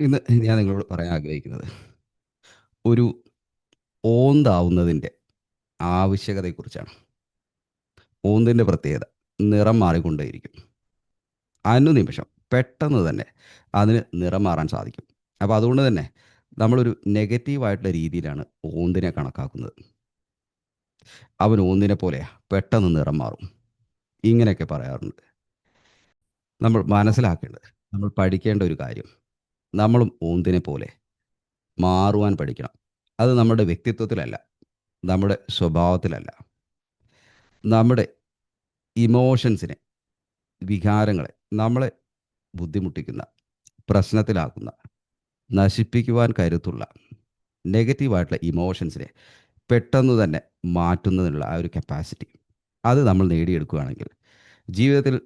ഇന്ന് ഞാൻ നിങ്ങളോട് പറയാൻ ആഗ്രഹിക്കുന്നത്. ഒരു ഓന്താവുന്നതിന്റെ ആവശ്യകതയെക്കുറിച്ചാണ്. ഓന്തിന്റെ പ്രത്യേകത നിറം മാറിക്കൊണ്ടേയിരിക്കും. അനുനിമിഷം പെട്ടെന്ന് തന്നെ അതിന് നിറം മാറാൻ സാധിക്കും. അപ്പോൾ അതുകൊണ്ട് തന്നെ നമ്മളൊരു നെഗറ്റീവായിട്ടുള്ള രീതിയിലാണ് ഓന്തിനെ കണക്കാക്കുന്നത്. അവൻ ഓന്തിനെ പോലെ പെട്ടെന്ന് നിറം മാറും. ഇങ്ങനെയൊക്കെ പറയാറുണ്ട്. നമ്മൾ മനസ്സിലാക്കേണ്ടത് നമ്മൾ പഠിക്കേണ്ട ഒരു കാര്യം നമ്മളും ഓന്തിനെ പോലെ മാറുവാൻ പഠിക്കണം. അത് നമ്മുടെ വ്യക്തിത്വത്തിലല്ല നമ്മുടെ സ്വഭാവത്തിലല്ല. നമ്മുടെ ഇമോഷൻസിനെ വികാരങ്ങളെ നമ്മളെ ബുദ്ധിമുട്ടിക്കുന്ന പ്രശ്നത്തിലാക്കുന്ന നശിപ്പിക്കുവാൻ കരുത്തുള്ള നെഗറ്റീവായിട്ടുള്ള ഇമോഷൻസിനെ പെട്ടെന്ന് തന്നെ മാറ്റുന്നതിനുള്ള ആ ഒരു കപ്പാസിറ്റി അത് നമ്മൾ നേടിയെടുക്കുകയാണെങ്കിൽ ജീവിതത്തിൽ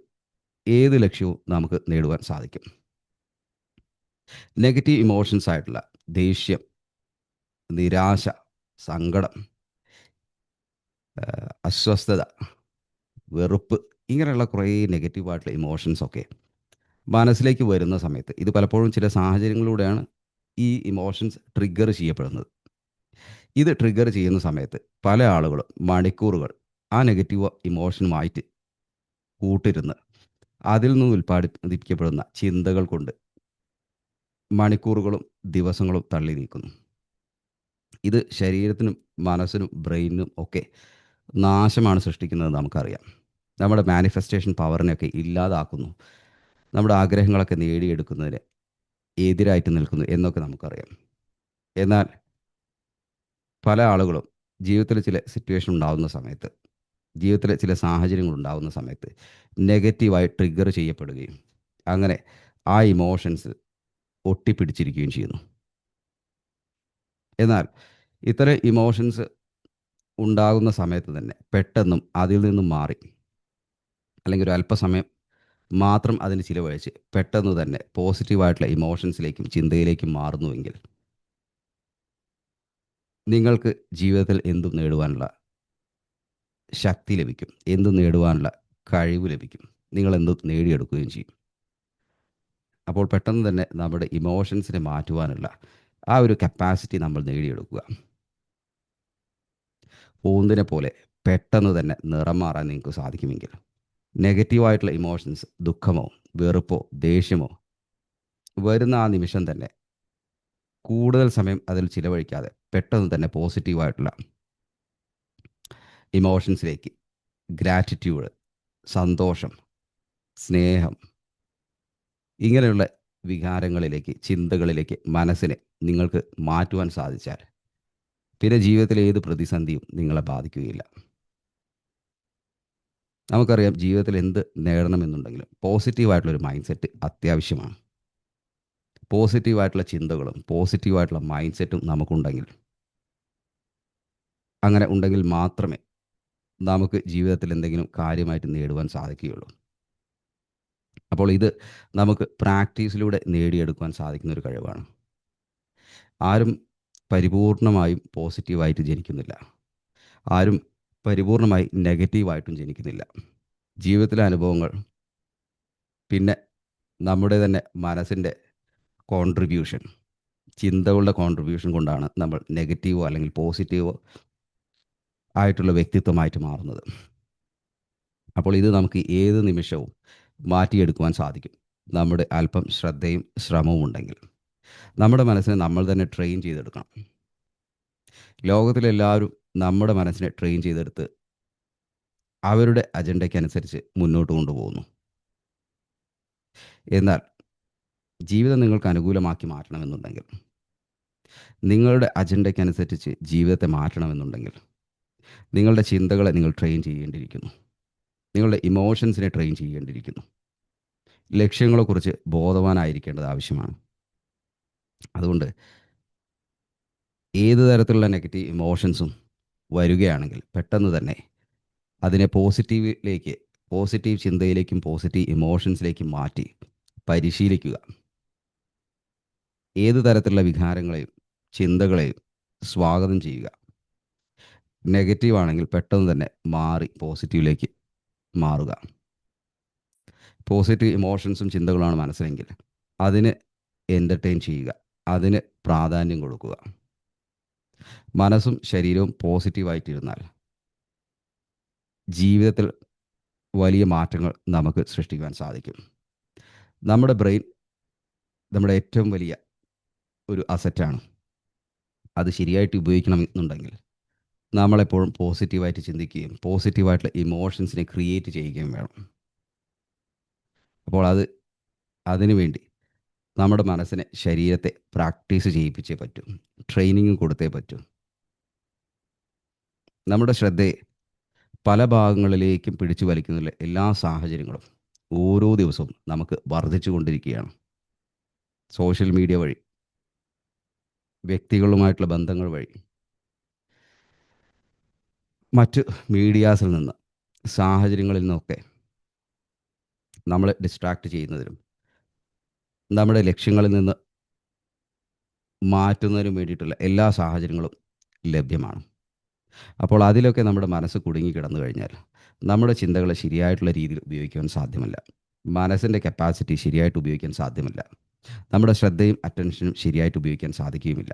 ഏത് ലക്ഷ്യവും നമുക്ക് നേടുവാൻ സാധിക്കും. നെഗറ്റീവ് ഇമോഷൻസ് ആയിട്ടുള്ള ദേഷ്യം നിരാശ സങ്കടം അസ്വസ്ഥത വെറുപ്പ് ഇങ്ങനെയുള്ള കുറേ നെഗറ്റീവായിട്ടുള്ള ഇമോഷൻസ് ഒക്കെ മനസ്സിലേക്ക് വരുന്ന സമയത്ത് ഇത് പലപ്പോഴും ചില സാഹചര്യങ്ങളിലൂടെയാണ് ഈ ഇമോഷൻസ് ട്രിഗർ ചെയ്യപ്പെടുന്നത്. ഇത് ട്രിഗർ ചെയ്യുന്ന സമയത്ത് പല ആളുകളും മണിക്കൂറുകൾ ആ നെഗറ്റീവ് ഇമോഷനുമായിട്ട് കൂട്ടിരുന്ന് അതിൽ നിന്ന് ഉൽപ്പാദിപ്പിക്കപ്പെടുന്ന ചിന്തകൾ കൊണ്ട് മണിക്കൂറുകളും ദിവസങ്ങളും തള്ളി നീക്കുന്നു. ഇത് ശരീരത്തിനും മനസ്സിനും ബ്രെയിനിനും ഒക്കെ നാശമാണ് സൃഷ്ടിക്കുന്നത് നമുക്കറിയാം. നമ്മുടെ മാനിഫെസ്റ്റേഷൻ പവറിനെയൊക്കെ ഇല്ലാതാക്കുന്നു. നമ്മുടെ ആഗ്രഹങ്ങളൊക്കെ നേടിയെടുക്കുന്നതിന് എതിരായിട്ട് നിൽക്കുന്നു എന്നൊക്കെ നമുക്കറിയാം. എന്നാൽ പല ആളുകളും ജീവിതത്തിൽ ചില സിറ്റുവേഷൻ ഉണ്ടാകുന്ന സമയത്ത് ജീവിതത്തിലെ ചില സാഹചര്യങ്ങൾ ഉണ്ടാകുന്ന സമയത്ത് നെഗറ്റീവായി ട്രിഗർ ചെയ്യപ്പെടുകയും അങ്ങനെ ആ ഇമോഷൻസ് ഒട്ടിപ്പിടിച്ചിരിക്കുകയും ചെയ്യുന്നു. എന്നാൽ ഇത്തരം ഇമോഷൻസ് ഉണ്ടാകുന്ന സമയത്ത് തന്നെ പെട്ടെന്നും അതിൽ നിന്നും മാറി. അല്ലെങ്കിൽ ഒരു അല്പസമയം മാത്രം അതിന് ചിലവഴിച്ച് പെട്ടെന്ന് തന്നെ പോസിറ്റീവായിട്ടുള്ള ഇമോഷൻസിലേക്കും ചിന്തയിലേക്കും മാറുന്നുവെങ്കിൽ നിങ്ങൾക്ക് ജീവിതത്തിൽ എന്തും നേടുവാനുള്ള ശക്തി ലഭിക്കും. എന്തും നേടുവാനുള്ള കഴിവ് ലഭിക്കും. നിങ്ങൾ എന്തും നേടിയെടുക്കുകയും ചെയ്യും. അപ്പോൾ പെട്ടെന്ന് തന്നെ നമ്മുടെ ഇമോഷൻസിനെ മാറ്റുവാനുള്ള ആ ഒരു കപ്പാസിറ്റി നമ്മൾ നേടിയെടുക്കുക. പൂന്തിനെ പോലെ പെട്ടെന്ന് തന്നെ നിറം മാറാൻ നിങ്ങൾക്ക് സാധിക്കുമെങ്കിൽ നെഗറ്റീവായിട്ടുള്ള ഇമോഷൻസ് ദുഃഖമോ വെറുപ്പോ ദേഷ്യമോ വരുന്ന ആ നിമിഷം തന്നെ കൂടുതൽ സമയം അതിൽ ചിലവഴിക്കാതെ പെട്ടെന്ന് തന്നെ പോസിറ്റീവായിട്ടുള്ള ഇമോഷൻസിലേക്ക് ഗ്രാറ്റിറ്റ്യൂഡ് സന്തോഷം സ്നേഹം ഇങ്ങനെയുള്ള വികാരങ്ങളിലേക്ക് ചിന്തകളിലേക്ക് മനസ്സിനെ നിങ്ങൾക്ക് മാറ്റുവാൻ സാധിച്ചാൽ പിന്നെ ജീവിതത്തിലെ ഏത് പ്രതിസന്ധിയും നിങ്ങളെ ബാധിക്കുകയില്ല. നമുക്കറിയാം ജീവിതത്തിൽ എന്ത് നേടണമെന്നുണ്ടെങ്കിലും പോസിറ്റീവായിട്ടുള്ളൊരു മൈൻഡ് സെറ്റ് അത്യാവശ്യമാണ്. പോസിറ്റീവായിട്ടുള്ള ചിന്തകളും പോസിറ്റീവായിട്ടുള്ള മൈൻഡ് സെറ്റും നമുക്കുണ്ടെങ്കിൽ അങ്ങനെ ഉണ്ടെങ്കിൽ മാത്രമേ നമുക്ക് ജീവിതത്തിൽ എന്തെങ്കിലും കാര്യമായിട്ട് നേടുവാൻ സാധിക്കുകയുള്ളൂ. അപ്പോൾ ഇത് നമുക്ക് പ്രാക്ടീസിലൂടെ നേടിയെടുക്കുവാൻ സാധിക്കുന്ന ഒരു കഴിവാണ്. ആരും പരിപൂർണമായും പോസിറ്റീവായിട്ട് ജനിക്കുന്നില്ല. ആരും പരിപൂർണമായി നെഗറ്റീവായിട്ടും ജനിക്കുന്നില്ല. ജീവിതത്തിലെ അനുഭവങ്ങൾ പിന്നെ നമ്മുടെ തന്നെ മനസ്സിന്റെ കോൺട്രിബ്യൂഷൻ ചിന്തകളുടെ കോൺട്രിബ്യൂഷൻ കൊണ്ടാണ് നമ്മൾ നെഗറ്റീവോ അല്ലെങ്കിൽ പോസിറ്റീവോ ആയിട്ടുള്ള വ്യക്തിത്വമായിട്ട് മാറുന്നത്. അപ്പോൾ ഇത് നമുക്ക് ഏത് നിമിഷവും മാറ്റിയെടുക്കുവാൻ സാധിക്കും. നമ്മുടെ അല്പം ശ്രദ്ധയും ശ്രമവും ഉണ്ടെങ്കിൽ. നമ്മുടെ മനസ്സിനെ നമ്മൾ തന്നെ ട്രെയിൻ ചെയ്തെടുക്കണം. ലോകത്തിലെല്ലാവരും നമ്മുടെ മനസ്സിനെ ട്രെയിൻ ചെയ്തെടുത്ത് അവരുടെ അജണ്ടയ്ക്കനുസരിച്ച് മുന്നോട്ട് കൊണ്ടുപോകുന്നു. എന്നാൽ ജീവിതം നിങ്ങൾക്ക് അനുകൂലമാക്കി മാറ്റണമെന്നുണ്ടെങ്കിൽ നിങ്ങളുടെ അജണ്ടയ്ക്കനുസരിച്ച് ജീവിതത്തെ മാറ്റണമെന്നുണ്ടെങ്കിൽ നിങ്ങളുടെ ചിന്തകളെ നിങ്ങൾ ട്രെയിൻ ചെയ്യേണ്ടിയിരിക്കുന്നു. നിങ്ങളുടെ ഇമോഷൻസിനെ ട്രെയിൻ ചെയ്യേണ്ടിയിരിക്കുന്നു. ലക്ഷ്യങ്ങളെക്കുറിച്ച് ബോധവാനായിരിക്കേണ്ടത് ആവശ്യമാണ്. അതുകൊണ്ട് ഏത് തരത്തിലുള്ള നെഗറ്റീവ് ഇമോഷൻസും വരികയാണെങ്കിൽ പെട്ടെന്ന് തന്നെ അതിനെ പോസിറ്റീവിലേക്ക് പോസിറ്റീവ് ചിന്തയിലേക്കും പോസിറ്റീവ് ഇമോഷൻസിലേക്കും മാറ്റി പരിശീലിക്കുക. ഏത് തരത്തിലുള്ള വികാരങ്ങളെയും ചിന്തകളെയും സ്വാഗതം ചെയ്യുക. നെഗറ്റീവ് ആണെങ്കിൽ പെട്ടെന്ന് തന്നെ മാറി പോസിറ്റീവിലേക്ക് മാറുക. പോസിറ്റീവ് ഇമോഷൻസും ചിന്തകളാണ് മനസ്സിലെങ്കിൽ അതിന് എന്റർടൈൻ ചെയ്യുക. അതിന് പ്രാധാന്യം കൊടുക്കുക. മനസ്സും ശരീരവും പോസിറ്റീവായിട്ടിരുന്നാൽ ജീവിതത്തിൽ വലിയ മാറ്റങ്ങൾ നമുക്ക് സൃഷ്ടിക്കുവാൻ സാധിക്കും. നമ്മുടെ ബ്രെയിൻ നമ്മുടെ ഏറ്റവും വലിയ ഒരു അസറ്റാണ് അത് ശരിയായിട്ട് ഉപയോഗിക്കണമെന്നുണ്ടെങ്കിൽ നമ്മളെപ്പോഴും പോസിറ്റീവായിട്ട് ചിന്തിക്കുകയും പോസിറ്റീവായിട്ടുള്ള ഇമോഷൻസിനെ ക്രിയേറ്റ് ചെയ്യുകയും വേണം. അപ്പോൾ അത് അതിനുവേണ്ടി നമ്മുടെ മനസ്സിനെ ശരീരത്തെ പ്രാക്ടീസ് ചെയ്യിപ്പിച്ചേ പറ്റൂ. ട്രെയിനിങ് കൊടുത്തേ പറ്റൂ. നമ്മുടെ ശ്രദ്ധയെ പല ഭാഗങ്ങളിലേക്കും പിടിച്ചു വലിക്കുന്ന എല്ലാ സാഹചര്യങ്ങളും ഓരോ ദിവസവും നമുക്ക് വർദ്ധിച്ചു കൊണ്ടിരിക്കുകയാണ്. സോഷ്യൽ മീഡിയ വഴി വ്യക്തികളുമായിട്ടുള്ള ബന്ധങ്ങൾ വഴി മറ്റ് മീഡിയാസിൽ നിന്ന് സാഹചര്യങ്ങളിൽ നിന്നൊക്കെ നമ്മൾ ഡിസ്ട്രാക്ട് ചെയ്യുന്നതിനും നമ്മുടെ ലക്ഷ്യങ്ങളിൽ നിന്ന് മാറ്റുന്നതിനും വേണ്ടിയിട്ടുള്ള എല്ലാ സാഹചര്യങ്ങളും ലഭ്യമാണ്. അപ്പോൾ അതിലൊക്കെ നമ്മുടെ മനസ്സ് കുടുങ്ങി കിടന്നു കഴിഞ്ഞാൽ നമ്മുടെ ചിന്തകളെ ശരിയായിട്ടുള്ള രീതിയിൽ ഉപയോഗിക്കുവാൻ സാധ്യമല്ല. മനസ്സിന്റെ കപ്പാസിറ്റി ശരിയായിട്ട് ഉപയോഗിക്കാൻ സാധ്യമല്ല. നമ്മുടെ ശ്രദ്ധയും അറ്റൻഷനും ശരിയായിട്ട് ഉപയോഗിക്കാൻ സാധിക്കുകയുമില്ല.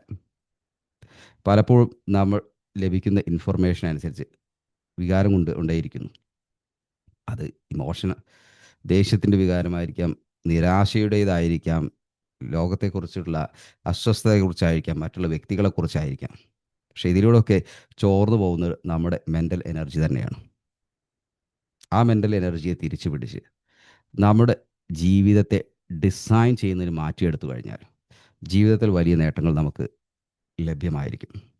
പലപ്പോഴും നമ്മൾ ലഭിക്കുന്ന ഇൻഫർമേഷൻ അനുസരിച്ച് വികാരം കൊണ്ട് ഉണ്ടായിരിക്കുന്നു. അത് ഇമോഷൻ ദേഷ്യത്തിന്റെ വികാരമായിരിക്കാം നിരാശയുടേതായിരിക്കാം ലോകത്തെക്കുറിച്ചുള്ള അസ്വസ്ഥതയെക്കുറിച്ചായിരിക്കാം മറ്റുള്ള വ്യക്തികളെക്കുറിച്ചായിരിക്കാം. പക്ഷേ ഇതിലൂടെയൊക്കെ ചോർന്നു പോകുന്നത് നമ്മുടെ മെന്റൽ എനർജി തന്നെയാണ്. ആ മെന്റൽ എനർജിയെ തിരിച്ചു പിടിച്ച് നമ്മുടെ ജീവിതത്തെ ഡിസൈൻ ചെയ്യുന്നതിന് മാറ്റിയെടുത്തു കഴിഞ്ഞാൽ ജീവിതത്തിൽ വലിയ നേട്ടങ്ങൾ നമുക്ക് ലഭ്യമായിരിക്കും.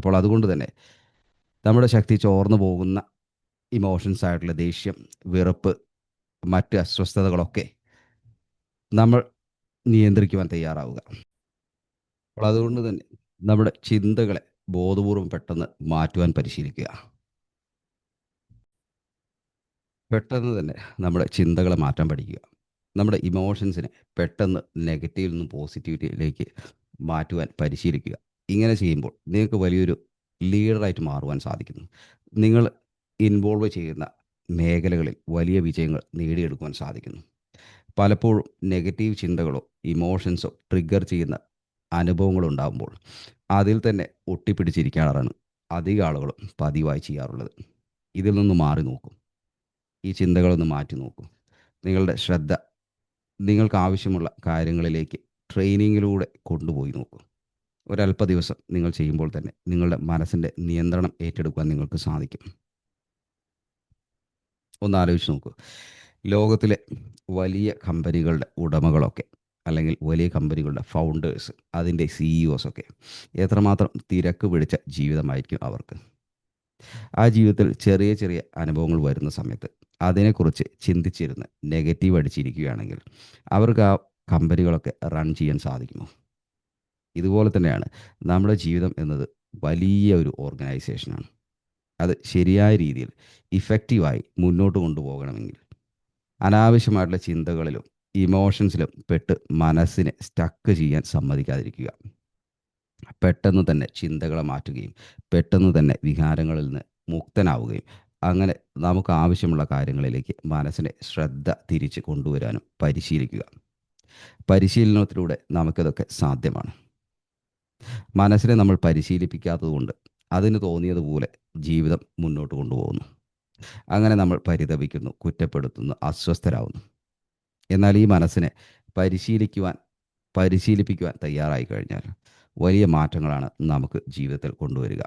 അപ്പോൾ അതുകൊണ്ട് തന്നെ നമ്മുടെ ശക്തി ചോർന്നു പോകുന്ന ഇമോഷൻസ് ആയിട്ടുള്ള ദേഷ്യം വെറുപ്പ് മറ്റ് അസ്വസ്ഥതകളൊക്കെ നമ്മൾ നിയന്ത്രിക്കുവാൻ തയ്യാറാവുക. അപ്പോൾ അതുകൊണ്ട് തന്നെ നമ്മുടെ ചിന്തകളെ ബോധപൂർവം പെട്ടെന്ന് മാറ്റുവാൻ പരിശീലിക്കുക. പെട്ടെന്ന് തന്നെ നമ്മുടെ ചിന്തകളെ മാറ്റാൻ പഠിക്കുക. നമ്മുടെ ഇമോഷൻസിനെ പെട്ടെന്ന് നെഗറ്റീവിൽ നിന്നും പോസിറ്റിവിറ്റിയിലേക്ക് മാറ്റുവാൻ പരിശീലിക്കുക. ഇങ്ങനെ ചെയ്യുമ്പോൾ നിങ്ങൾക്ക് വലിയൊരു ലീഡറായിട്ട് മാറുവാൻ സാധിക്കുന്നു. നിങ്ങൾ ഇൻവോൾവ് ചെയ്യുന്ന മേഖലകളിൽ വലിയ വിജയങ്ങൾ നേടിയെടുക്കുവാൻ സാധിക്കുന്നു. പലപ്പോഴും നെഗറ്റീവ് ചിന്തകളോ ഇമോഷൻസോ ട്രിഗർ ചെയ്യുന്ന അനുഭവങ്ങൾ ഉണ്ടാകുമ്പോൾ അതിൽ തന്നെ ഒട്ടിപ്പിടിച്ചിരിക്കാറാണ് അധിക ആളുകളും പതിവായി ചെയ്യാറുള്ളത്. ഇതിൽ നിന്ന് മാറി നോക്കും. ഈ ചിന്തകളൊന്ന് മാറ്റി നോക്കും. നിങ്ങളുടെ ശ്രദ്ധ നിങ്ങൾക്ക് ആവശ്യമുള്ള കാര്യങ്ങളിലേക്ക് ട്രെയിനിങ്ങിലൂടെ കൊണ്ടുപോയി നോക്കും. ഒരല്പ ദിവസം നിങ്ങൾ ചെയ്യുമ്പോൾ തന്നെ നിങ്ങളുടെ മനസ്സിന്റെ നിയന്ത്രണം ഏറ്റെടുക്കാൻ നിങ്ങൾക്ക് സാധിക്കും. ഒന്ന് ആലോചിച്ച് നോക്കൂ. ലോകത്തിലെ വലിയ കമ്പനികളുടെ ഉടമകളൊക്കെ അല്ലെങ്കിൽ വലിയ കമ്പനികളുടെ ഫൗണ്ടേഴ്സ് അതിന്റെ സിഇഒസ് ഒക്കെ എത്രമാത്രം തിരക്ക് പിടിച്ച ജീവിതമായിരിക്കും അവർക്ക്? ആ ജീവിതത്തിൽ ചെറിയ ചെറിയ അനുഭവങ്ങൾ വരുന്ന സമയത്ത് അതിനെക്കുറിച്ച് ചിന്തിച്ചിരുന്ന് നെഗറ്റീവ് അടിച്ചിരിക്കുകയാണെങ്കിൽ അവർക്ക് ആ കമ്പനികളൊക്കെ റൺ ചെയ്യാൻ സാധിക്കുമോ? ഇതുപോലെ തന്നെയാണ്. നമ്മുടെ ജീവിതം എന്നത് വലിയ ഒരു ഓർഗനൈസേഷനാണ് അത് ശരിയായ രീതിയിൽ ഇഫക്റ്റീവായി മുന്നോട്ട് കൊണ്ടുപോകണമെങ്കിൽ അനാവശ്യമായിട്ടുള്ള ചിന്തകളിലും ഇമോഷൻസിലും പെട്ട് മനസ്സിനെ സ്റ്റക്ക് ചെയ്യാൻ സമ്മതിക്കാതിരിക്കുക. പെട്ടെന്ന് തന്നെ ചിന്തകളെ മാറ്റുകയും പെട്ടെന്ന് തന്നെ വികാരങ്ങളിൽ നിന്ന് മുക്തനാവുകയും അങ്ങനെ നമുക്ക് ആവശ്യമുള്ള കാര്യങ്ങളിലേക്ക് മനസ്സിനെ ശ്രദ്ധ തിരിച്ച് കൊണ്ടുവരാനും പരിശീലിക്കുക. പരിശീലനത്തിലൂടെ നമുക്കതൊക്കെ സാധ്യമാണ്. മനസ്സിനെ നമ്മൾ പരിശീലിപ്പിക്കാത്തതുകൊണ്ട് അതിന് തോന്നിയതുപോലെ ജീവിതം മുന്നോട്ട് കൊണ്ടുപോകുന്നു. അങ്ങനെ നമ്മൾ പരിതപിക്കുന്നു കുറ്റപ്പെടുത്തുന്നു അസ്വസ്ഥരാകുന്നു എന്നാൽ ഈ മനസ്സിനെ പരിശീലിക്കുവാൻ പരിശീലിപ്പിക്കുവാൻ തയ്യാറായി കഴിഞ്ഞാൽ വലിയ മാറ്റങ്ങളാണ് നമുക്ക് ജീവിതത്തിൽ കൊണ്ടുവരിക.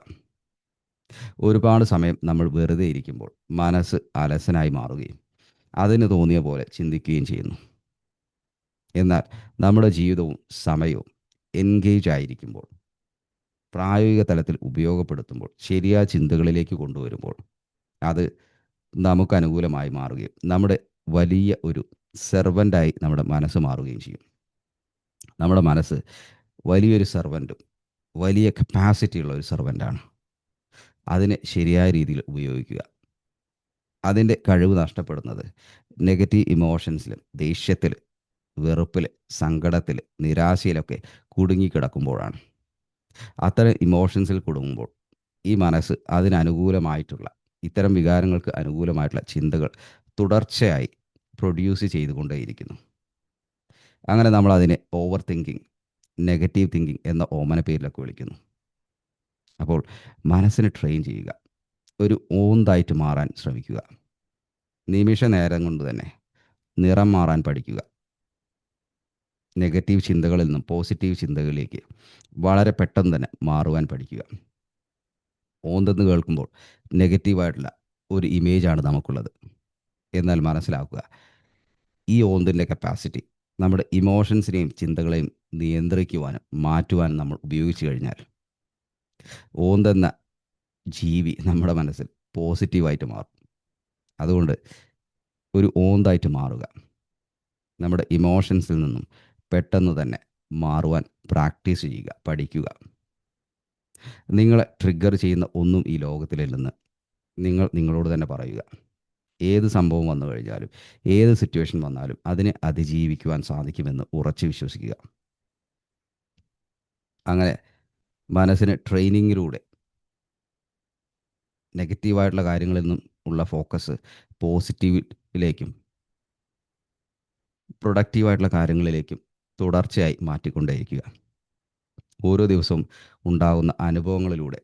ഒരുപാട് സമയം നമ്മൾ വെറുതെ ഇരിക്കുമ്പോൾ മനസ്സ് അലസനായി മാറുകയും അതിന് തോന്നിയ പോലെ ചിന്തിക്കുകയും ചെയ്യുന്നു. എന്നാൽ നമ്മുടെ ജീവിതവും സമയവും എൻഗേജ് ആയിരിക്കുമ്പോൾ പ്രായോഗിക തലത്തിൽ ഉപയോഗപ്പെടുത്തുമ്പോൾ ശരിയായ ചിന്തകളിലേക്ക് കൊണ്ടുവരുമ്പോൾ അത് നമുക്ക് അനുകൂലമായി മാറുകയും നമ്മുടെ വലിയ ഒരു സെർവന്റായി നമ്മുടെ മനസ്സ് മാറുകയും ചെയ്യും. നമ്മുടെ മനസ്സ് വലിയൊരു സെർവന്റും വലിയ കപ്പാസിറ്റി ഉള്ള ഒരു സെർവന്റാണ് അതിനെ ശരിയായ രീതിയിൽ ഉപയോഗിക്കുക. അതിന്റെ കഴിവ് നഷ്ടപ്പെടുന്നത് നെഗറ്റീവ് ഇമോഷൻസിലും ദേഷ്യത്തിൽ വെറുപ്പിൽ സങ്കടത്തിൽ നിരാശയിലൊക്കെ കുടുങ്ങിക്കിടക്കുമ്പോഴാണ്. അത്തരം ഇമോഷൻസിൽ കുടുങ്ങുമ്പോൾ ഈ മനസ്സ് അതിനനുകൂലമായിട്ടുള്ള ഇത്തരം വികാരങ്ങൾക്ക് അനുകൂലമായിട്ടുള്ള ചിന്തകൾ തുടർച്ചയായി പ്രൊഡ്യൂസ് ചെയ്തുകൊണ്ടേയിരിക്കുന്നു. അങ്ങനെ നമ്മൾ അതിനെ ഓവർ തിങ്കിങ് നെഗറ്റീവ് തിങ്കിങ് എന്ന ഓമന പേരിലൊക്കെ വിളിക്കുന്നു. അപ്പോൾ മനസ്സിനെ ട്രെയിൻ ചെയ്യുക ഒരു ഓന്തായിട്ട് മാറാൻ ശ്രമിക്കുക. നിമിഷ നേരം കൊണ്ട് തന്നെ നിറം മാറാൻ പഠിക്കുക. നെഗറ്റീവ് ചിന്തകളിൽ നിന്നും പോസിറ്റീവ് ചിന്തകളിലേക്ക് വളരെ പെട്ടെന്ന് തന്നെ മാറുവാൻ പഠിക്കുക. ഓന്തെന്ന് കേൾക്കുമ്പോൾ നെഗറ്റീവായിട്ടുള്ള ഒരു ഇമേജാണ് നമുക്കുള്ളത്. എന്നാൽ മനസ്സിലാക്കുക ഈ ഓന്തിന്റെ കപ്പാസിറ്റി നമ്മുടെ ഇമോഷൻസിനെയും ചിന്തകളെയും നിയന്ത്രിക്കുവാനും മാറ്റുവാനും നമ്മൾ ഉപയോഗിച്ചു കഴിഞ്ഞാൽ ഓന്തെന്ന ജീവി നമ്മുടെ മനസ്സിൽ പോസിറ്റീവായിട്ട് മാറും. അതുകൊണ്ട് ഒരു ഓന്തായിട്ട് മാറുക. നമ്മുടെ ഇമോഷൻസിൽ നിന്നും പെട്ടെന്ന് തന്നെ മാറുവാൻ പ്രാക്ടീസ് ചെയ്യുക പഠിക്കുക. നിങ്ങളെ ട്രിഗർ ചെയ്യുന്ന ഒന്നും ഈ ലോകത്തിലില്ലെന്ന് നിങ്ങൾ നിങ്ങളോട് തന്നെ പറയുക. ഏത് സംഭവം വന്നു കഴിഞ്ഞാലും ഏത് സിറ്റുവേഷൻ വന്നാലും അതിനെ അതിജീവിക്കുവാൻ സാധിക്കുമെന്ന് ഉറച്ചു വിശ്വസിക്കുക. അങ്ങനെ മനസ്സിന് ട്രെയിനിങ്ങിലൂടെ നെഗറ്റീവായിട്ടുള്ള കാര്യങ്ങളിൽ നിന്നും ഉള്ള ഫോക്കസ് പോസിറ്റീവിലേക്കും പ്രൊഡക്റ്റീവായിട്ടുള്ള കാര്യങ്ങളിലേക്കും തുടർച്ചയായി മാറ്റിക്കൊണ്ടേയിരിക്കുക. ഓരോ ദിവസവും ഉണ്ടാകുന്ന അനുഭവങ്ങളിലൂടെ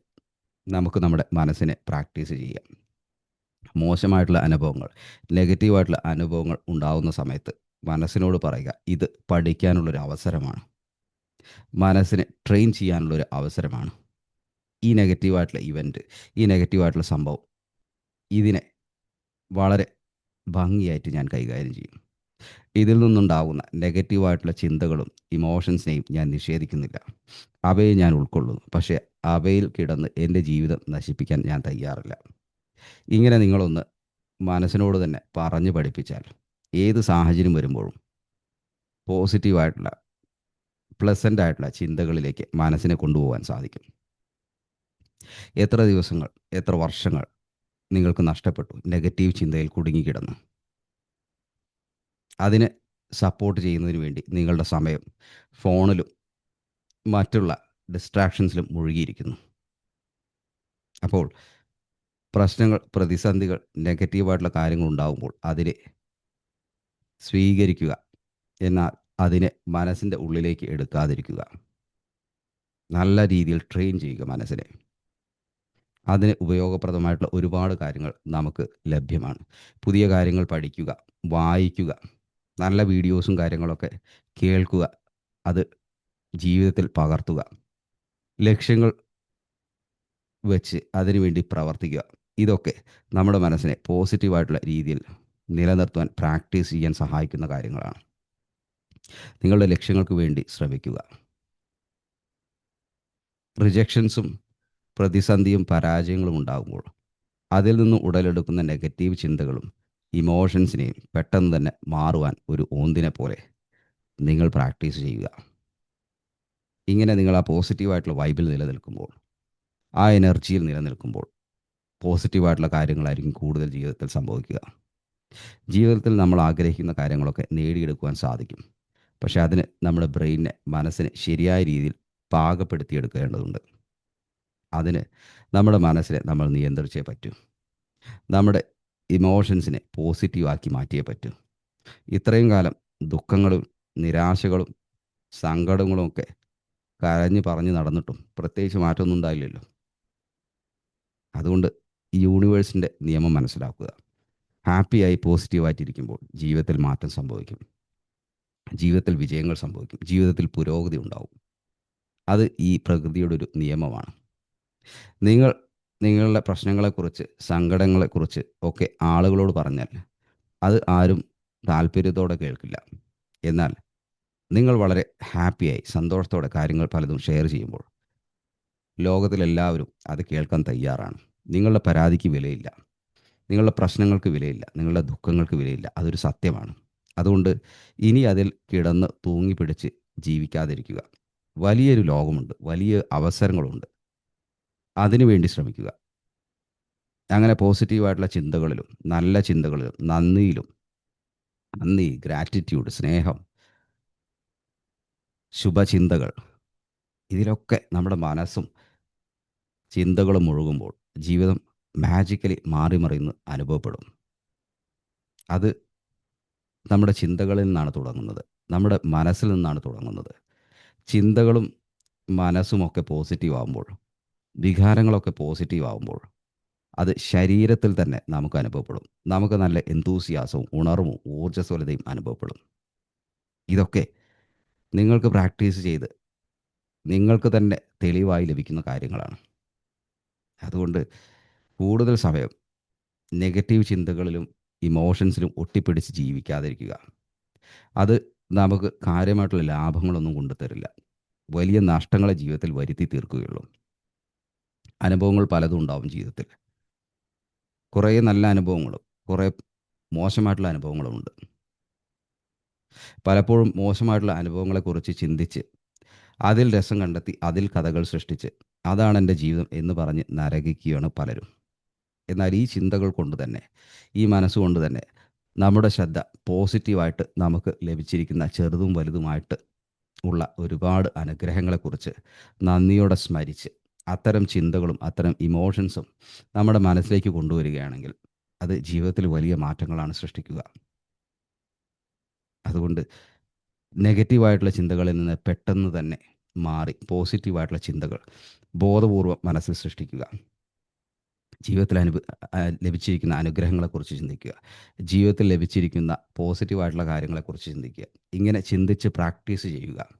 നമുക്ക് നമ്മുടെ മനസ്സിനെ പ്രാക്ടീസ് ചെയ്യാം. മോശമായിട്ടുള്ള അനുഭവങ്ങൾ നെഗറ്റീവായിട്ടുള്ള അനുഭവങ്ങൾ ഉണ്ടാകുന്ന സമയത്ത് മനസ്സിനോട് പറയുക ഇത് പഠിക്കാനുള്ളൊരു അവസരമാണ്. മനസ്സിനെ ട്രെയിൻ ചെയ്യാനുള്ളൊരു അവസരമാണ്. ഈ നെഗറ്റീവായിട്ടുള്ള ഇവന്റ് ഈ നെഗറ്റീവായിട്ടുള്ള സംഭവം ഇതിനെ വളരെ ഭംഗിയായിട്ട് ഞാൻ കൈകാര്യം ചെയ്യും. ഇതിൽ നിന്നുണ്ടാകുന്ന നെഗറ്റീവായിട്ടുള്ള ചിന്തകളും ഇമോഷൻസിനെയും ഞാൻ നിഷേധിക്കുന്നില്ല. അവയെ ഞാൻ ഉൾക്കൊള്ളുന്നു. പക്ഷേ അവയിൽ കിടന്ന് എന്റെ ജീവിതം നശിപ്പിക്കാൻ ഞാൻ തയ്യാറില്ല. ഇങ്ങനെ നിങ്ങളൊന്ന് മനസ്സിനോട് തന്നെ പറഞ്ഞു പഠിപ്പിച്ചാൽ ഏത് സാഹചര്യം വരുമ്പോഴും പോസിറ്റീവായിട്ടുള്ള പ്ലസന്റ് ആയിട്ടുള്ള ചിന്തകളിലേക്ക് മനസ്സിനെ കൊണ്ടുപോകാൻ സാധിക്കും. എത്ര ദിവസങ്ങൾ എത്ര വർഷങ്ങൾ നിങ്ങൾക്ക് നഷ്ടപ്പെട്ടു നെഗറ്റീവ് ചിന്തയിൽ കുടുങ്ങിക്കിടന്നു. അതിനെ സപ്പോർട്ട് ചെയ്യുന്നതിന് വേണ്ടി നിങ്ങളുടെ സമയം ഫോണിലും മറ്റുള്ള ഡിസ്ട്രാക്ഷൻസിലും മുഴുകിയിരിക്കുന്നു. അപ്പോൾ പ്രശ്നങ്ങൾ പ്രതിസന്ധികൾ നെഗറ്റീവായിട്ടുള്ള കാര്യങ്ങൾ ഉണ്ടാകുമ്പോൾ അതിനെ സ്വീകരിക്കുക. എന്നാൽ അതിനെ മനസ്സിന്റെ ഉള്ളിലേക്ക് എടുക്കാതിരിക്കുക. നല്ല രീതിയിൽ ട്രെയിൻ ചെയ്യുക മനസ്സിനെ. അതിന് ഉപയോഗപ്രദമായിട്ടുള്ള ഒരുപാട് കാര്യങ്ങൾ നമുക്ക് ലഭ്യമാണ്. പുതിയ കാര്യങ്ങൾ പഠിക്കുക വായിക്കുക നല്ല വീഡിയോസും കാര്യങ്ങളൊക്കെ കേൾക്കുക. അത് ജീവിതത്തിൽ പകർത്തുക. ലക്ഷ്യങ്ങൾ വെച്ച് അതിനുവേണ്ടി പ്രവർത്തിക്കുക. ഇതൊക്കെ നമ്മുടെ മനസ്സിനെ പോസിറ്റീവായിട്ടുള്ള രീതിയിൽ നിലനിർത്തുവാൻ പ്രാക്ടീസ് ചെയ്യാൻ സഹായിക്കുന്ന കാര്യങ്ങളാണ്. നിങ്ങളുടെ ലക്ഷ്യങ്ങൾക്ക് വേണ്ടി ശ്രമിക്കുക. റിജക്ഷൻസും പ്രതിസന്ധിയും പരാജയങ്ങളും ഉണ്ടാകുമ്പോൾ അതിൽ നിന്ന് ഉടലെടുക്കുന്ന നെഗറ്റീവ് ചിന്തകളും ഇമോഷൻസിനെയും പെട്ടെന്ന് തന്നെ മാറുവാൻ ഒരു ഓന്തിനെ പോലെ നിങ്ങൾ പ്രാക്ടീസ് ചെയ്യുക. ഇങ്ങനെ നിങ്ങൾ ആ പോസിറ്റീവായിട്ടുള്ള വൈബിൽ നിലനിൽക്കുമ്പോൾ ആ എനർജിയിൽ നിലനിൽക്കുമ്പോൾ പോസിറ്റീവായിട്ടുള്ള കാര്യങ്ങളായിരിക്കും കൂടുതൽ ജീവിതത്തിൽ സംഭവിക്കുക. ജീവിതത്തിൽ നമ്മൾ ആഗ്രഹിക്കുന്ന കാര്യങ്ങളൊക്കെ നേടിയെടുക്കുവാൻ സാധിക്കും. പക്ഷേ അതിന് നമ്മുടെ ബ്രെയിനിനെ മനസ്സിനെ ശരിയായ രീതിയിൽ പാകപ്പെടുത്തിയെടുക്കേണ്ടതുണ്ട്. അതിന് നമ്മുടെ മനസ്സിനെ നമ്മൾ നിയന്ത്രിച്ചേ പറ്റൂ. നമ്മുടെ ഇമോഷൻസിനെ പോസിറ്റീവാക്കി മാറ്റിയേ പറ്റൂ. ഇത്രയും കാലം ദുഃഖങ്ങളും നിരാശകളും സങ്കടങ്ങളും ഒക്കെ കരഞ്ഞു പറഞ്ഞു നടന്നിട്ടും പ്രത്യേകിച്ച് മാറ്റമൊന്നും ഉണ്ടായില്ലല്ലോ. അതുകൊണ്ട് യൂണിവേഴ്സിന്റെ നിയമം മനസ്സിലാക്കുക. ഹാപ്പിയായി പോസിറ്റീവായിട്ടിരിക്കുമ്പോൾ ജീവിതത്തിൽ മാറ്റം സംഭവിക്കും. ജീവിതത്തിൽ വിജയങ്ങൾ സംഭവിക്കും. ജീവിതത്തിൽ പുരോഗതി ഉണ്ടാവും. അത് ഈ പ്രകൃതിയുടെ ഒരു നിയമമാണ്. നിങ്ങൾ നിങ്ങളുടെ പ്രശ്നങ്ങളെക്കുറിച്ച് സങ്കടങ്ങളെക്കുറിച്ച് ഒക്കെ ആളുകളോട് പറഞ്ഞാൽ അത് ആരും താല്പര്യത്തോടെ കേൾക്കില്ല. എന്നാൽ നിങ്ങൾ വളരെ ഹാപ്പിയായി സന്തോഷത്തോടെ കാര്യങ്ങൾ പലതും ഷെയർ ചെയ്യുമ്പോൾ ലോകത്തിലെല്ലാവരും അത് കേൾക്കാൻ തയ്യാറാണ്. നിങ്ങളുടെ പരാതിക്ക് വിലയില്ല. നിങ്ങളുടെ പ്രശ്നങ്ങൾക്ക് വിലയില്ല. നിങ്ങളുടെ ദുഃഖങ്ങൾക്ക് വിലയില്ല. അതൊരു സത്യമാണ്. അതുകൊണ്ട് ഇനി അതിൽ കിടന്ന് തൂങ്ങിപ്പിടിച്ച് ജീവിക്കാതിരിക്കുക. വലിയൊരു ലോകമുണ്ട്. വലിയ അവസരങ്ങളുണ്ട്. അതിനുവേണ്ടി ശ്രമിക്കുക. അങ്ങനെ പോസിറ്റീവായിട്ടുള്ള ചിന്തകളിലും നല്ല ചിന്തകളിലും നന്ദിയിലും നന്ദി ഗ്രാറ്റിറ്റ്യൂഡ് സ്നേഹം ശുഭചിന്തകൾ ഇതിലൊക്കെ നമ്മുടെ മനസ്സും ചിന്തകളും മുഴുകുമ്പോൾ ജീവിതം മാജിക്കലി മാറി മറിയുന്ന അനുഭവപ്പെടും. അത് നമ്മുടെ ചിന്തകളിൽ നിന്നാണ് തുടങ്ങുന്നത്. നമ്മുടെ മനസ്സിൽ നിന്നാണ് തുടങ്ങുന്നത്. ചിന്തകളും മനസ്സുമൊക്കെ പോസിറ്റീവ് ആകുമ്പോൾ വികാരങ്ങളൊക്കെ പോസിറ്റീവ് ആകുമ്പോൾ അത് ശരീരത്തിൽ തന്നെ നമുക്ക് അനുഭവപ്പെടും. നമുക്ക് നല്ല എന്തൂസിയാസവും ഉണർവും ഊർജസ്വലതയും അനുഭവപ്പെടും. ഇതൊക്കെ നിങ്ങൾക്ക് പ്രാക്ടീസ് ചെയ്ത് നിങ്ങൾക്ക് തന്നെ തെളിവായി ലഭിക്കുന്ന കാര്യങ്ങളാണ്. അതുകൊണ്ട് കൂടുതൽ സമയം നെഗറ്റീവ് ചിന്തകളിലും ഇമോഷൻസിലും ഒട്ടിപ്പിടിച്ച് ജീവിക്കാതിരിക്കുക. അത് നമുക്ക് കാര്യമായിട്ടുള്ള ലാഭങ്ങളൊന്നും കൊണ്ടുതരില്ല. വലിയ നഷ്ടങ്ങളെ ജീവിതത്തിൽ വരുത്തി തീർക്കുകയുള്ളൂ. അനുഭവങ്ങൾ പലതും ഉണ്ടാവും ജീവിതത്തിൽ. കുറേ നല്ല അനുഭവങ്ങളും കുറേ മോശമായിട്ടുള്ള അനുഭവങ്ങളും ഉണ്ട്. പലപ്പോഴും മോശമായിട്ടുള്ള അനുഭവങ്ങളെക്കുറിച്ച് ചിന്തിച്ച് അതിൽ രസം കണ്ടെത്തി അതിൽ കഥകൾ സൃഷ്ടിച്ച് അതാണ് എന്റെ ജീവിതം എന്ന് പറഞ്ഞ് നരകിക്കുകയാണ് പലരും. എന്നാൽ ഈ ചിന്തകൾ കൊണ്ട് തന്നെ ഈ മനസ്സുകൊണ്ട് തന്നെ നമ്മുടെ ശ്രദ്ധ പോസിറ്റീവായിട്ട് നമുക്ക് ലഭിച്ചിരിക്കുന്ന ചെറുതും വലുതുമായിട്ട് ഉള്ള ഒരുപാട് അനുഗ്രഹങ്ങളെക്കുറിച്ച് നന്ദിയോടെ സ്മരിച്ച് അത്തരം ചിന്തകളും അത്തരം ഇമോഷൻസും നമ്മുടെ മനസ്സിലേക്ക് കൊണ്ടുവരികയാണെങ്കിൽ അത് ജീവിതത്തിൽ വലിയ മാറ്റങ്ങളാണ് സൃഷ്ടിക്കുക. അതുകൊണ്ട് നെഗറ്റീവായിട്ടുള്ള ചിന്തകളിൽ നിന്ന് പെട്ടെന്ന് തന്നെ മാറി പോസിറ്റീവായിട്ടുള്ള ചിന്തകൾ ബോധപൂർവം മനസ്സിൽ സൃഷ്ടിക്കുക. ജീവിതത്തിൽ അനുഭ ലഭിച്ചിരിക്കുന്ന അനുഗ്രഹങ്ങളെക്കുറിച്ച് ചിന്തിക്കുക. ജീവിതത്തിൽ ലഭിച്ചിരിക്കുന്ന പോസിറ്റീവായിട്ടുള്ള കാര്യങ്ങളെക്കുറിച്ച് ചിന്തിക്കുക. ഇങ്ങനെ ചിന്തിച്ച് പ്രാക്ടീസ് ചെയ്യുക.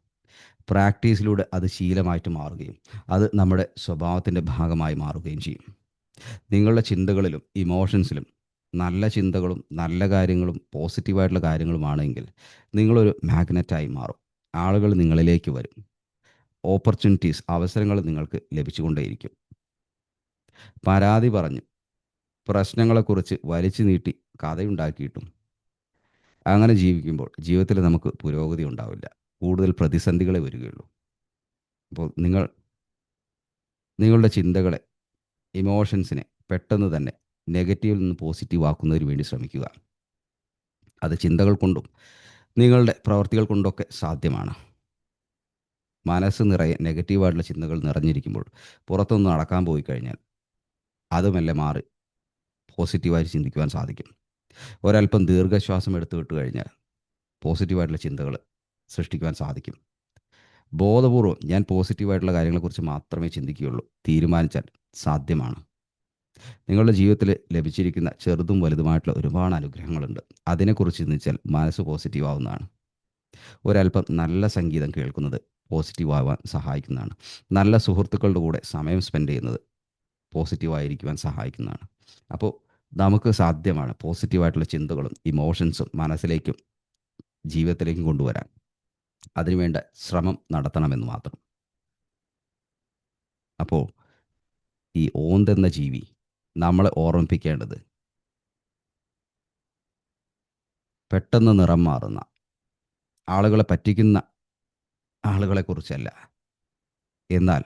പ്രാക്ടീസിലൂടെ അത് ശീലമായിട്ട് മാറുകയും അത് നമ്മുടെ സ്വഭാവത്തിന്റെ ഭാഗമായി മാറുകയും ചെയ്യും. നിങ്ങളുടെ ചിന്തകളിലും ഇമോഷൻസിലും നല്ല ചിന്തകളും നല്ല കാര്യങ്ങളും പോസിറ്റീവായിട്ടുള്ള കാര്യങ്ങളുമാണെങ്കിൽ നിങ്ങളൊരു മാഗ്നറ്റായി മാറും. ആളുകൾ നിങ്ങളിലേക്ക് വരും. ഓപ്പർച്യൂണിറ്റീസ് അവസരങ്ങൾ നിങ്ങൾക്ക് ലഭിച്ചുകൊണ്ടേയിരിക്കും. പരാതി പറഞ്ഞു. പ്രശ്നങ്ങളെക്കുറിച്ച് വലിച്ചു നീട്ടി കഥയുണ്ടാക്കിയിട്ടും. അങ്ങനെ ജീവിക്കുമ്പോൾ ജീവിതത്തിൽ നമുക്ക് പുരോഗതി ഉണ്ടാവില്ല. കൂടുതൽ പ്രതിസന്ധികളെ വരികയുള്ളൂ. അപ്പോൾ നിങ്ങൾ നിങ്ങളുടെ ചിന്തകളെ ഇമോഷൻസിനെ പെട്ടെന്ന് തന്നെ നെഗറ്റീവിൽ നിന്ന് പോസിറ്റീവ് ആക്കുന്നതിന് വേണ്ടി ശ്രമിക്കുക. അത് ചിന്തകൾ കൊണ്ടും നിങ്ങളുടെ പ്രവർത്തികൾ കൊണ്ടൊക്കെ സാധ്യമാണ്. മനസ്സ് നിറയെ നെഗറ്റീവായിട്ടുള്ള ചിന്തകൾ നിറഞ്ഞിരിക്കുമ്പോൾ പുറത്തൊന്ന് നടക്കാൻ പോയി കഴിഞ്ഞാൽ അതുമെല്ലാം മാറി പോസിറ്റീവായിട്ട് ചിന്തിക്കുവാൻ സാധിക്കും. ഒരല്പം ദീർഘശ്വാസം എടുത്തു വിട്ട് കഴിഞ്ഞാൽ പോസിറ്റീവായിട്ടുള്ള ചിന്തകൾ സൃഷ്ടിക്കുവാൻ സാധിക്കും. ബോധപൂർവം ഞാൻ പോസിറ്റീവായിട്ടുള്ള കാര്യങ്ങളെക്കുറിച്ച് മാത്രമേ ചിന്തിക്കുകയുള്ളൂ. തീരുമാനിച്ചാൽ സാധ്യമാണ്. നിങ്ങളുടെ ജീവിതത്തിൽ ലഭിച്ചിരിക്കുന്ന ചെറുതും വലുതുമായിട്ടുള്ള ഒരുപാട് അനുഗ്രഹങ്ങളുണ്ട്. അതിനെക്കുറിച്ച് ചിന്തിച്ചാൽ മനസ്സ് പോസിറ്റീവ് ആവുന്നതാണ് ഒരല്പം നല്ല സംഗീതം കേൾക്കുന്നത് പോസിറ്റീവ് ആവാൻ സഹായിക്കുന്നതാണ്. നല്ല സുഹൃത്തുക്കളുടെ കൂടെ സമയം സ്പെൻഡ് ചെയ്യുന്നത് പോസിറ്റീവായിരിക്കുവാൻ സഹായിക്കുന്നതാണ്. അപ്പോൾ നമുക്ക് സാധ്യമാണ് പോസിറ്റീവായിട്ടുള്ള ചിന്തകളും ഇമോഷൻസും മനസ്സിലേക്കും ജീവിതത്തിലേക്കും കൊണ്ടുവരാൻ. അതിനുവേണ്ട ശ്രമം നടത്തണമെന്ന് മാത്രം. അപ്പോൾ ഈ ഓന്തെന്ന ജീവി നമ്മളെ ഓർമ്മിപ്പിക്കേണ്ടത് പെട്ടെന്ന് നിറം മാറുന്ന ആളുകളെ പറ്റിക്കുന്ന ആളുകളെക്കുറിച്ചല്ല. എന്നാൽ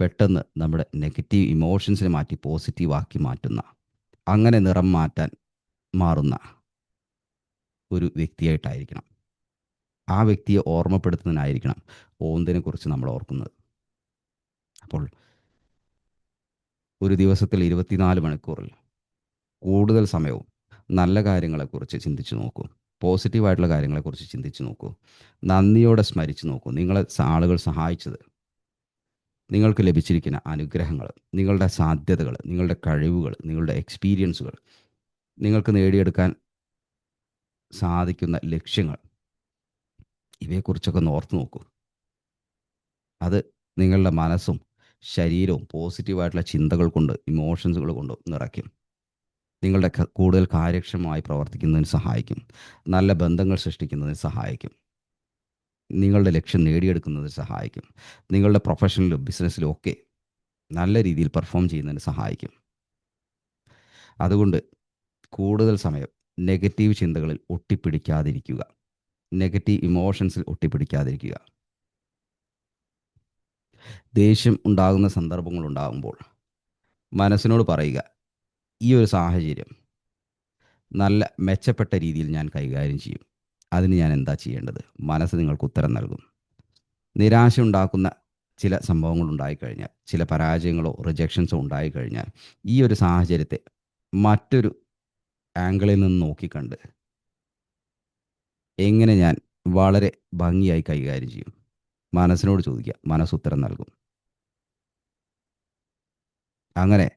പെട്ടെന്ന് നമ്മുടെ നെഗറ്റീവ് ഇമോഷൻസിനെ മാറ്റി പോസിറ്റീവാക്കി മാറ്റുന്ന അങ്ങനെ നിറം മാറ്റാൻ മാറുന്ന ഒരു വ്യക്തിയായിട്ടായിരിക്കണം. ആ വ്യക്തിയെ ഓർമ്മപ്പെടുത്തുന്നതിനായിരിക്കണം ഓന്തിനെ കുറിച്ച് നമ്മൾ ഓർക്കുന്നത്. അപ്പോൾ ഒരു ദിവസത്തിൽ ഇരുപത്തിനാല് മണിക്കൂറിൽ കൂടുതൽ സമയവും നല്ല കാര്യങ്ങളെക്കുറിച്ച് ചിന്തിച്ചു നോക്കൂ. പോസിറ്റീവായിട്ടുള്ള കാര്യങ്ങളെക്കുറിച്ച് ചിന്തിച്ചു നോക്കൂ. നന്ദിയോടെ സ്മരിച്ചു നോക്കൂ. നിങ്ങളെ ആളുകൾ സഹായിച്ചത് നിങ്ങൾക്ക് ലഭിച്ചിരിക്കുന്ന അനുഗ്രഹങ്ങൾ നിങ്ങളുടെ സാധ്യതകൾ നിങ്ങളുടെ കഴിവുകൾ നിങ്ങളുടെ എക്സ്പീരിയൻസുകൾ നിങ്ങൾക്ക് നേടിയെടുക്കാൻ സാധിക്കുന്ന ലക്ഷ്യങ്ങൾ ഇവയെക്കുറിച്ചൊക്കെ ഒന്ന് ഓർത്ത് നോക്കൂ. അത് നിങ്ങളുടെ മനസ്സും ശരീരവും പോസിറ്റീവായിട്ടുള്ള ചിന്തകൾ കൊണ്ട് ഇമോഷൻസുകൾ കൊണ്ട് നിറയ്ക്കും. നിങ്ങളുടെ കൂടുതൽ കാര്യക്ഷമമായി പ്രവർത്തിക്കുന്നതിന് സഹായിക്കും. നല്ല ബന്ധങ്ങൾ സൃഷ്ടിക്കുന്നതിന് സഹായിക്കും. നിങ്ങളുടെ ലക്ഷ്യം നേടിയെടുക്കുന്നതിന് സഹായിക്കും. നിങ്ങളുടെ പ്രൊഫഷനിലും ബിസിനസ്സിലും ഒക്കെ നല്ല രീതിയിൽ പെർഫോം ചെയ്യുന്നതിന് സഹായിക്കും. അതുകൊണ്ട് കൂടുതൽ സമയം നെഗറ്റീവ് ചിന്തകളിൽ ഒട്ടിപ്പിടിക്കാതിരിക്കുക. നെഗറ്റീവ് ഇമോഷൻസിൽ ഒട്ടിപ്പിടിക്കാതിരിക്കുക. ദേഷ്യം ഉണ്ടാകുന്ന സന്ദർഭങ്ങൾ ഉണ്ടാകുമ്പോൾ മനസ്സിനോട് പറയുക ഈ ഒരു സാഹചര്യം നല്ല മെച്ചപ്പെട്ട രീതിയിൽ ഞാൻ കൈകാര്യം ചെയ്യും. അതിന് ഞാൻ എന്താ ചെയ്യേണ്ടത്? മനസ്സ് നിങ്ങൾക്ക് ഉത്തരം നൽകും. നിരാശ ഉണ്ടാക്കുന്ന ചില സംഭവങ്ങൾ ഉണ്ടായിക്കഴിഞ്ഞാൽ ചില പരാജയങ്ങളോ റിജക്ഷൻസോ ഉണ്ടായിക്കഴിഞ്ഞാൽ ഈ ഒരു സാഹചര്യത്തെ മറ്റൊരു ആംഗിളിൽ നിന്ന് നോക്കിക്കണ്ട് എങ്ങനെ ഞാൻ വളരെ ഭംഗിയായി കൈകാര്യം ചെയ്യും? മനസ്സിനോട് ചോദിക്കുക. മനസ്സുത്തരം നൽകും. അങ്ങനെ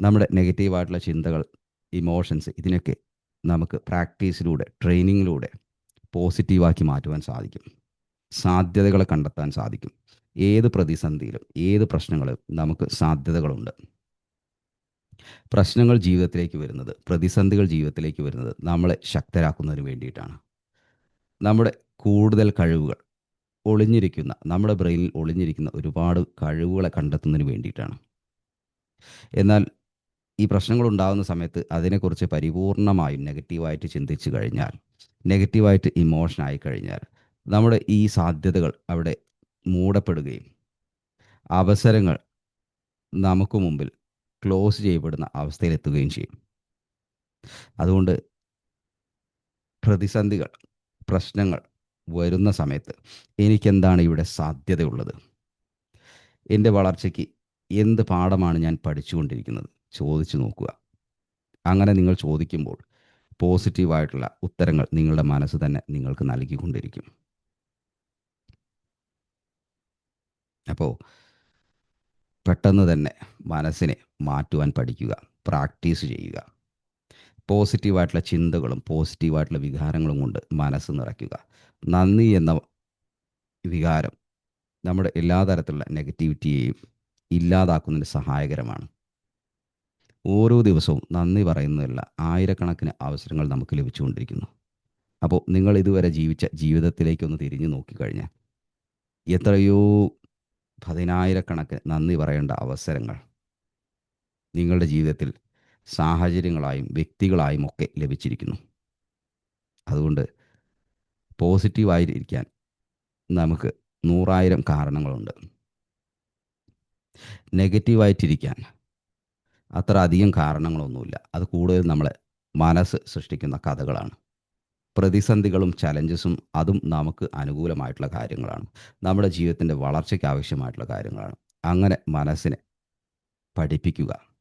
നമ്മുടെ നെഗറ്റീവായിട്ടുള്ള ചിന്തകൾ ഇമോഷൻസ് ഇതിനൊക്കെ നമുക്ക് പ്രാക്ടീസിലൂടെ ട്രെയിനിങ്ങിലൂടെ പോസിറ്റീവാക്കി മാറ്റുവാൻ സാധിക്കും. സാധ്യതകളെ കണ്ടെത്താൻ സാധിക്കും. ഏത് പ്രതിസന്ധിയിലും ഏത് പ്രശ്നങ്ങളും നമുക്ക് സാധ്യതകളുണ്ട്. പ്രശ്നങ്ങൾ ജീവിതത്തിലേക്ക് വരുന്നത് പ്രതിസന്ധികൾ ജീവിതത്തിലേക്ക് വരുന്നത് നമ്മളെ ശക്തരാക്കുന്നതിന് വേണ്ടിയിട്ടാണ്. നമ്മുടെ കൂടുതൽ കഴിവുകൾ ഒളിഞ്ഞിരിക്കുന്ന നമ്മുടെ ബ്രെയിനിൽ ഒളിഞ്ഞിരിക്കുന്ന ഒരുപാട് കഴിവുകളെ കണ്ടെത്തുന്നതിന് വേണ്ടിയിട്ടാണ്. എന്നാൽ ഈ പ്രശ്നങ്ങൾ ഉണ്ടാകുന്ന സമയത്ത് അതിനെക്കുറിച്ച് പരിപൂർണമായും നെഗറ്റീവായിട്ട് ചിന്തിച്ചു കഴിഞ്ഞാൽ നെഗറ്റീവായിട്ട് ഇമോഷൻ ആയി കഴിഞ്ഞാൽ നമ്മുടെ ഈ സാധ്യതകൾ അവിടെ മൂടപ്പെടുകയും അവസരങ്ങൾ നമുക്ക് മുമ്പിൽ ക്ലോസ് ചെയ്യപ്പെടുന്ന അവസ്ഥയിലെത്തുകയും ചെയ്യും. അതുകൊണ്ട് പ്രതിസന്ധികൾ പ്രശ്നങ്ങൾ വരുന്ന സമയത്ത് എനിക്കെന്താണ് ഇവിടെ സാധ്യതയുള്ളത്? എന്റെ വളർച്ചയ്ക്ക് എന്ത് പാഠമാണ് ഞാൻ പഠിച്ചുകൊണ്ടിരിക്കുന്നത്? ചോദിച്ചു നോക്കുക. അങ്ങനെ നിങ്ങൾ ചോദിക്കുമ്പോൾ പോസിറ്റീവായിട്ടുള്ള ഉത്തരങ്ങൾ നിങ്ങളുടെ മനസ്സ് തന്നെ നിങ്ങൾക്ക് നൽകിക്കൊണ്ടിരിക്കും. അപ്പോൾ പെട്ടെന്ന് തന്നെ മനസ്സിനെ മാറ്റുവാൻ പഠിക്കുക പ്രാക്ടീസ് ചെയ്യുക. പോസിറ്റീവായിട്ടുള്ള ചിന്തകളും പോസിറ്റീവായിട്ടുള്ള വികാരങ്ങളും കൊണ്ട് മനസ്സ് നിറയ്ക്കുക. നന്ദി എന്ന വികാരം നമ്മുടെ എല്ലാ തരത്തിലുള്ള നെഗറ്റിവിറ്റിയെയും ഇല്ലാതാക്കുന്നതിന് സഹായകരമാണ്. ഓരോ ദിവസവും നന്ദി പറയുന്നതല്ല ആയിരക്കണക്കിന് അവസരങ്ങൾ നമുക്ക് ലഭിച്ചുകൊണ്ടിരിക്കുന്നു. അപ്പോൾ നിങ്ങൾ ഇതുവരെ ജീവിച്ച ജീവിതത്തിലേക്കൊന്ന് തിരിഞ്ഞു നോക്കിക്കഴിഞ്ഞാൽ എത്രയോ പതിനായിരക്കണക്കിന് നന്ദി പറയേണ്ട അവസരങ്ങൾ നിങ്ങളുടെ ജീവിതത്തിൽ സാഹചര്യങ്ങളായും വ്യക്തികളായും ഒക്കെ ലഭിച്ചിരിക്കുന്നു. അതുകൊണ്ട് പോസിറ്റീവായിരിക്കാൻ നമുക്ക് നൂറായിരം കാരണങ്ങളുണ്ട്. നെഗറ്റീവായിട്ടിരിക്കാൻ അത്ര അധികം കാരണങ്ങളൊന്നുമില്ല. അത് കൂടുതൽ നമ്മളെ മനസ്സ് സൃഷ്ടിക്കുന്ന കഥകളാണ്. പ്രതിസന്ധികളും ചലഞ്ചസും അതും നമുക്ക് അനുകൂലമായിട്ടുള്ള കാര്യങ്ങളാണ്. നമ്മുടെ ജീവിതത്തിന്റെ വളർച്ചയ്ക്ക് ആവശ്യമായിട്ടുള്ള കാര്യങ്ങളാണ്. അങ്ങനെ മനസ്സിനെ പഠിപ്പിക്കുക.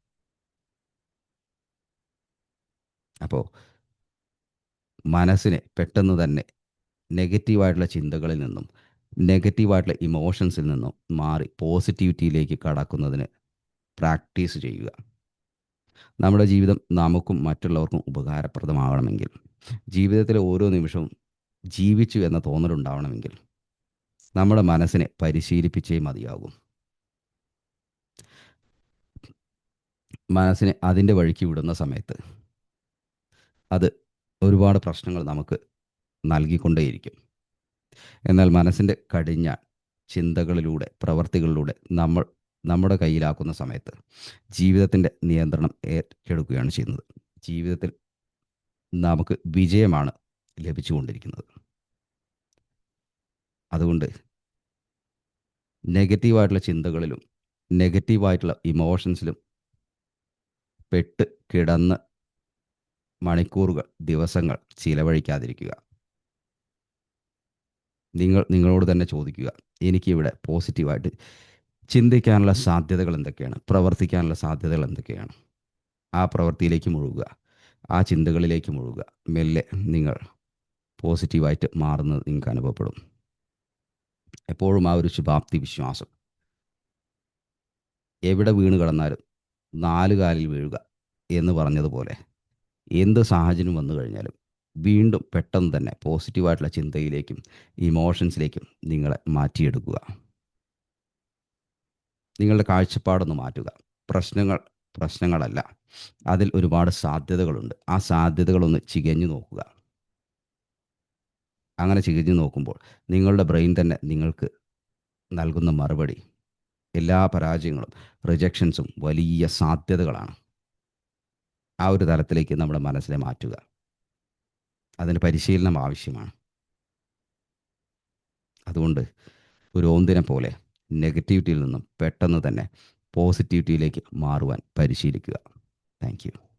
അപ്പോൾ മനസ്സിനെ പെട്ടെന്ന് തന്നെ നെഗറ്റീവായിട്ടുള്ള ചിന്തകളിൽ നിന്നും നെഗറ്റീവായിട്ടുള്ള ഇമോഷൻസിൽ നിന്നും മാറി പോസിറ്റിവിറ്റിയിലേക്ക് കടക്കുന്നതിന് പ്രാക്ടീസ് ചെയ്യുക. നമ്മുടെ ജീവിതം നമുക്കും മറ്റുള്ളവർക്കും ഉപകാരപ്രദമാകണമെങ്കിൽ ജീവിതത്തിലെ ഓരോ നിമിഷവും ജീവിച്ചു എന്ന തോന്നലുണ്ടാവണമെങ്കിൽ നമ്മുടെ മനസ്സിനെ പരിശീലിപ്പിച്ചേ മതിയാകും. മനസ്സിനെ അതിന്റെ വഴിക്ക് വിടുന്ന സമയത്ത് അത് ഒരുപാട് പ്രശ്നങ്ങൾ നമുക്ക് നൽകിക്കൊണ്ടേയിരിക്കും. എന്നാൽ മനസ്സിന്റെ കടിഞ്ഞ ചിന്തകളിലൂടെ പ്രവർത്തികളിലൂടെ നമ്മൾ നമ്മുടെ കയ്യിലാക്കുന്ന സമയത്ത് ജീവിതത്തിന്റെ നിയന്ത്രണം ഏറ്റെടുക്കുകയാണ് ചെയ്യുന്നത്. ജീവിതത്തിൽ നമുക്ക് വിജയമാണ് ലഭിച്ചുകൊണ്ടിരിക്കുന്നത്. അതുകൊണ്ട് നെഗറ്റീവായിട്ടുള്ള ചിന്തകളിലും നെഗറ്റീവായിട്ടുള്ള ഇമോഷൻസിലും പെട്ട് കിടന്ന് മണിക്കൂറുകൾ ദിവസങ്ങൾ ചിലവഴിക്കാതിരിക്കുക. നിങ്ങൾ നിങ്ങളോട് തന്നെ ചോദിക്കുക എനിക്കിവിടെ പോസിറ്റീവായിട്ട് ചിന്തിക്കാനുള്ള സാധ്യതകൾ എന്തൊക്കെയാണ്? പ്രവർത്തിക്കാനുള്ള സാധ്യതകൾ എന്തൊക്കെയാണ്? ആ പ്രവൃത്തിയിലേക്ക് മുഴുകുക. ആ ചിന്തകളിലേക്ക് മുഴുകുക. മെല്ലെ നിങ്ങൾ പോസിറ്റീവായിട്ട് മാറുന്നത് നിങ്ങൾക്ക് അനുഭവപ്പെടും. എപ്പോഴും ആ ഒരു ശുഭാപ്തി വിശ്വാസം. എവിടെ വീണ് കിടന്നാലും നാല് കാലിൽ വീഴുക എന്ന് പറഞ്ഞതുപോലെ എന്ത് സാഹചര്യം വന്നു കഴിഞ്ഞാലും വീണ്ടും പെട്ടെന്ന് തന്നെ പോസിറ്റീവായിട്ടുള്ള ചിന്തയിലേക്കും ഇമോഷൻസിലേക്കും നിങ്ങളെ മാറ്റിയെടുക്കുക. നിങ്ങളുടെ കാഴ്ചപ്പാടൊന്ന് മാറ്റുക. പ്രശ്നങ്ങൾ പ്രശ്നങ്ങളല്ല. അതിൽ ഒരുപാട് സാധ്യതകളുണ്ട്. ആ സാധ്യതകളൊന്ന് ചികഞ്ഞു നോക്കുക. അങ്ങനെ ചികഞ്ഞു നോക്കുമ്പോൾ നിങ്ങളുടെ ബ്രെയിൻ തന്നെ നിങ്ങൾക്ക് നൽകുന്ന മറുപടി എല്ലാ പരാജയങ്ങളും റിജക്ഷൻസും വലിയ സാധ്യതകളാണ്. ആ ഒരു തലത്തിലേക്ക് നമ്മുടെ മനസ്സിനെ മാറ്റുക. അതിന് പരിശീലനം ആവശ്യമാണ്. അതുകൊണ്ട് ഒരു ഓന്തിനെ പോലെ നെഗറ്റിവിറ്റിയിൽ നിന്നും പെട്ടെന്ന് തന്നെ പോസിറ്റിവിറ്റിയിലേക്ക് മാറുവാൻ പരിശീലിക്കുക. താങ്ക്